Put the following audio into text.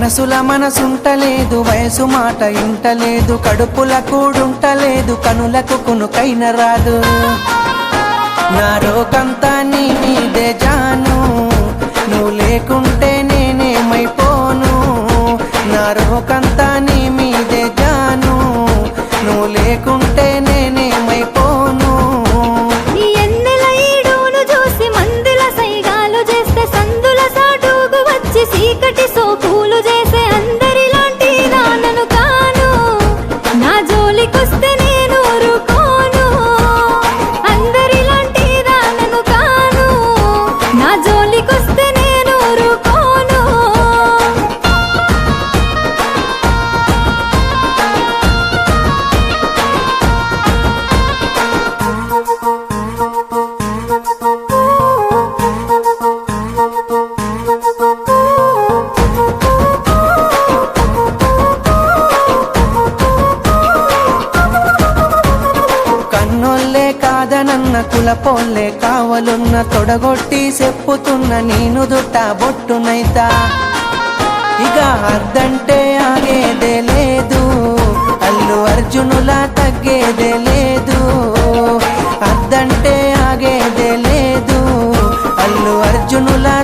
మనసుల మనసుంటలేదు వయసు మాట ఇంటలేదు కడుపుల కూడుంటలేదు కనులకు కునుకైన రాదు. నా రోకంతా నీ కాదనన్న కులపోల్లే కావలున్న తొడగొట్టి చెప్పుతున్న నేను దుట్ట బొట్టునైతా. ఇక అర్ధంటే ఆగేదే లేదు అల్లు అర్జునులా తగ్గేదే లేదు. అర్ధంటే ఆగేదే లేదు అల్లు అర్జునులా